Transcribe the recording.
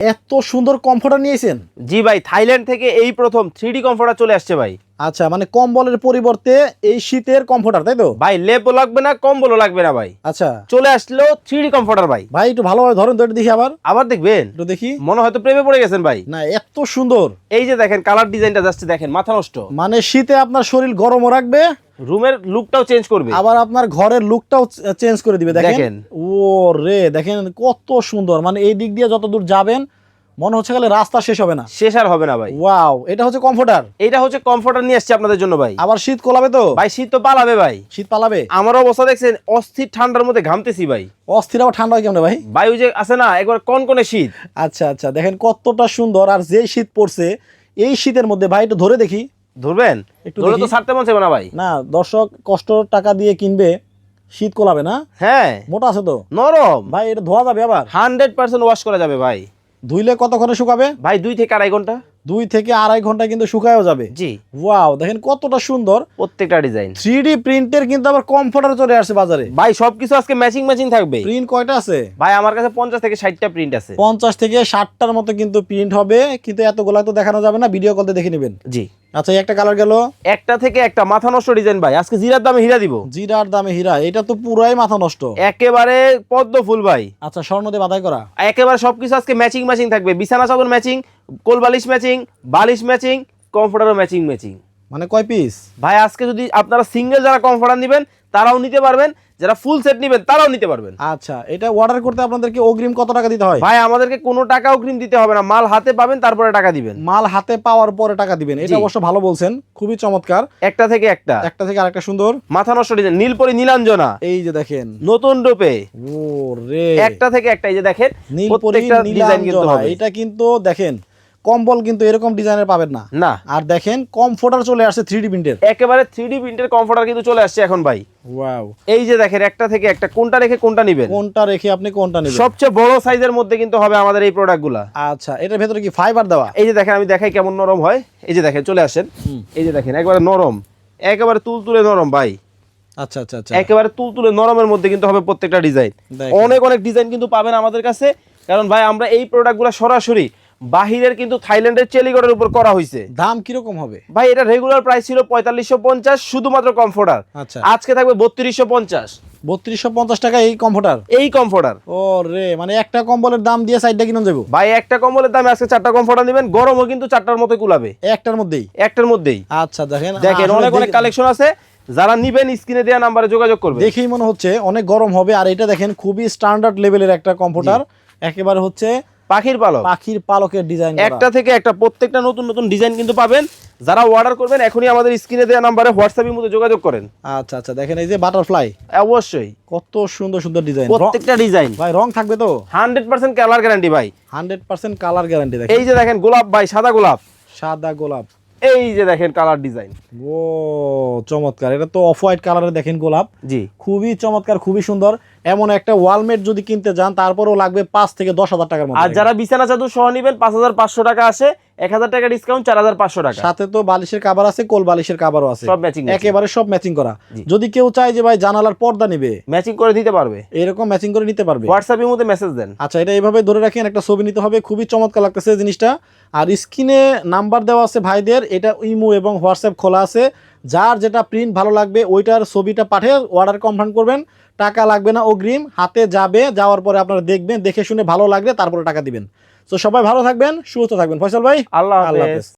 এত সুন্দর কমফোর্টার নিয়েছেন? জি ভাই, থাইল্যান্ড থেকে এই প্রথম থ্রি ডি কমফোর্টার চলে আসছে ভাই। আচ্ছা মানে কম্বলের পরিবর্তে এই শীতের কমফোর্টার তাই তো? ভাই লেপও লাগবে না কম্বলও লাগবে না ভাই। আচ্ছা। চলে আসলো থ্রি কমফোর্টার ভাই। ভাই একটু ভালোভাবে ধরেন তো দেখি আবার। আবার দেখবেন? একটু দেখি। মনে হয়তো প্রেমে পড়ে গেছেন ভাই। না এত সুন্দর। এই যে দেখেন কালার ডিজাইনটা যাচ্ছে দেখেন মাথা নষ্ট। মানে শীতে আপনার শরীর গরমও রাখবে রুমের লুকটাও চেঞ্জ করবে। আবার আপনার ঘরের লুকটাও চেঞ্জ করে দিবে দেখেন। দেখেন। ও রে দেখেন কত সুন্দর। মানে এই দিক দিয়ে যত দূর যাবেন মনে হচ্ছে গেলে রাস্তা শেষ হবে না। শেষ আর হবে না ভাই। ওয়াও এটা হচ্ছে কমফোর্টার এটা হচ্ছে কমফোর্টার নিয়ে আসছে আপনাদের জন্য ভাই। আবার শীত কোলাবে তো? ভাই শীত তো পালাবে ভাই। শীত পালাবে? আমার অবস্থা দেখছেন অস্থির ঠান্ডার মধ্যে ঘামতেছি ভাই। অস্থির আবার ঠান্ডা হয় কেমন ভাই? ভাই ওই যে আছে না একবার কনকনে শীত। আচ্ছা আচ্ছা দেখেন কতটা সুন্দর। আর যে শীত পড়ছে এই শীতের মধ্যে ভাই একটু ধরে দেখি। ধরবেন? একটু ধরে তো ছাড়তে মন চাইবে না ভাই। না দর্শক কষ্ট টাকা দিয়ে কিনবে শীত কোলাবে না? হ্যাঁ। মোটা আছে তো? নরম। ভাই এটা ধোয়া যাবে আবার। হান্ড্রেড পার্সেন্ট ওয়াশ করা যাবে ভাই। ধুইলে কতক্ষণে শুকাবে? ভাই দুই থেকে আড়াই ঘণ্টা। দুই থেকে আড়াই ঘণ্টা কিন্তু শুকায়ও যাবে। জি। ওয়াও দেখেন কতটা সুন্দর। প্রত্যেকটা ডিজাইন। থ্রি ডি প্রিন্টের কিন্তু আবার কমফোর্টার চলে আসছে বাজারে। ভাই সবকিছু আজকে ম্যাচিং ম্যাচিং থাকবে। প্রিন্ট কয়টা আছে? ভাই আমার কাছে পঞ্চাশ থেকে ষাটটা প্রিন্ট আছে। পঞ্চাশ থেকে ষাটটার মতো কিন্তু প্রিন্ট হবে কিন্তু এতগুলা তো দেখানো যাবে না ভিডিও কলতে দেখে নেবেন। জি। আচ্ছা একটা কালার গেল। একটা থেকে একটা মাথা নষ্ট ডিজাইন ভাই। আজকে জিরার দামে হীরা দিব। জিরার দামে হীরা এটা তো পুরাই মাথা নষ্ট। একেবারে পদ্ম ফুল ভাই। আচ্ছা স্বর্ণ দিয়ে বাধাই করা। একেবারে সবকিছু আজকে ম্যাচিং ম্যাচিং থাকবে। বিছানা চাদর ম্যাচিং কোল বালিশ ম্যাচিং বালিশ ম্যাচিং কমফোর্টারও ম্যাচিং ম্যাচিং মানে কয় পিস ভাই আজকে যদি আপনারা সিঙ্গেল যারা কমফোর্টার নেবেন তারাও নিতে পারবেন যারা ফুল সেট নেবেন তারাও নিতে পারবেন। আচ্ছা এটা অর্ডার করতে আপনাদেরকে অগ্রিম কত টাকা দিতে হয়? ভাই আমাদেরকে কোনো টাকা অগ্রিম দিতে হবে না মাল হাতে পাবেন তারপরে টাকা দিবেন। মাল হাতে পাওয়ার পরে টাকা দিবেন এটা অবশ্য ভালো বলছেন খুবই চমৎকার। একটা থেকে একটা। একটা থেকে আরেকটা সুন্দর। মাথা নষ্ট ডিজাইন নীলপরি নীলাঞ্জনা। এই যে দেখেন। নতুন রূপে। ও রে একটা থেকে একটা এই যে দেখেন প্রত্যেকটা ডিজাইন কিন্তু হবে। এটা কিন্তু দেখেন কম্বল কিন্তু এরকম ডিজাইনের পাবেন না। না। আর দেখেন কমফোর্টার চলে আসছে থ্রি ডি প্রিন্টের একেবারে থ্রি ডি প্রিন্টের কমফোর্টার কিন্তু চলে আসছে এখন ভাই। ওয়াও এই যে দেখেন একটা থেকে একটা কোনটা রেখে কোনটা নিবেন? কোনটা রেখে আপনি কোনটা নেবেন? সবচেয়ে বড় সাইজের মধ্যে কিন্তু হবে আমাদের এই প্রোডাক্টগুলা আচ্ছা এটার ভেতরে কি ফাইবার দেওয়া? এই যে দেখেন আমি দেখাই কেমন নরম হয়। এই যে দেখেন চলে আসেন। এই যে দেখেন একবারে নরম। একেবারে তুলতুলে নরম ভাই। আচ্ছা আচ্ছা আচ্ছা। একেবারে তুলতুলে নরমের মধ্যে কিন্তু হবে প্রত্যেকটা ডিজাইন অনেক অনেক ডিজাইন কিন্তু পাবেন আমাদের কাছে। কারণ ভাই আমরা এই প্রোডাক্টগুলো সরাসরি বাহিরের কিন্তু থাইল্যান্ডের চেলিগড়ের উপর করা হয়েছে দাম কীরকম হবে? ভাই এটা রেগুলার প্রাইস ছিল পঁয়তাল্লিশশো পঞ্চাশ শুধুমাত্র কমফোর্টার। আচ্ছা। আজকে থাকবে বত্রিশশো পঞ্চাশ। বত্রিশশো পঞ্চাশ টাকা এই কমফোর্টার? এই কমফোর্টার। ও রে মানে একটা কম্বলের দাম দিয়ে সাইডটা কিনে যাব? ভাই একটা কম্বলের দামে আজকে চারটা কমফোর্টার নেবেন গরমও কিন্তু চারটার মতো কুলাবে। একটার মধ্যেই? একটার মধ্যেই। আচ্ছা দেখেন দেখেন অনেক অনেক কালেকশন আছে। যারা নিবেন স্ক্রিনে দেওয়া নাম্বারে যোগাযোগ করবে দেখেই মনে হচ্ছে অনেক গরম হবে আর এটা দেখেন খুবই স্ট্যান্ডার্ড লেভেলের একটা কম্পিউটার একেবারে হচ্ছে পাখির পালক। পাখির পালকের ডিজাইন একটা থেকে একটা প্রত্যেকটা নতুন নতুন ডিজাইন কিন্তু পাবেন। যারা অর্ডার করবেন এখনই আমাদের স্ক্রিনে দেওয়া নাম্বারে হোয়াটসঅ্যাপের মধ্যে যোগাযোগ করেন। আচ্ছা আচ্ছা দেখেন এই যে বাটারফ্লাই অবশ্যই। কত সুন্দর সুন্দর ডিজাইন প্রত্যেকটা ডিজাইন ভাই রং থাকবে তো? হান্ড্রেড পার্সেন্ট কালার গ্যারান্টি ভাই। হান্ড্রেড পার্সেন্ট কালার গ্যারান্টি দেখেন। এই যে দেখেন গোলাপ ভাই সাদা গোলাপ। সাদা গোলাপ। এই যে দেখেন কালার ডিজাইন ও চমৎকার। এটা তো অফ হোয়াইট কালারে দেখেন গোলাপ। জি। খুবই চমৎকার খুবই সুন্দর। এমন একটা ওয়ালমেট যদি কিনতে যান তারপরেও লাগবে পাঁচ থেকে দশ হাজার টাকার মতো আর যারা বিছানা চাদর সহ নেবেন পাঁচ হাজার পাঁচশো টাকা আসে। এক হাজার টাকা ডিসকাউন্ট চার হাজার পাঁচশো টাকা। সাথে তো বালিশের কাবার আছে কোল বালিশের কাবারও আছে। সব ম্যাচিং একেবারে সব ম্যাচিং করা। যদি কেউ চায় যে ভাই জানালার পর্দা নিবে ম্যাচিং করে দিতে পারবে। এরকম ম্যাচিং করে নিতে পারবে। হোয়াটসঅ্যাপের মধ্যে মেসেজ দেন। আচ্ছা এটা এইভাবে ধরে রাখেন একটা ছবি নিতে হবে খুবই চমৎকার লাগতেছে জিনিসটা। আর স্ক্রিনে নাম্বার দেওয়া আছে ভাইদের এটা ইমো এবং হোয়াটসঅ্যাপ খোলা আছে। যার যেটা প্রিন্ট ভালো লাগবে ওইটার ছবিটা পাঠিয়ে অর্ডার কনফার্ম করবেন। টাকা লাগবে না অগ্রিম হাতে যাবে যাওয়ার পরে আপনারা দেখবেন দেখে শুনে ভালো লাগলে তারপরে টাকা দিবেন। তো সবাই ভালো থাকবেন সুস্থ থাকবেন। ফয়সাল ভাই আল্লাহ আল্লাহ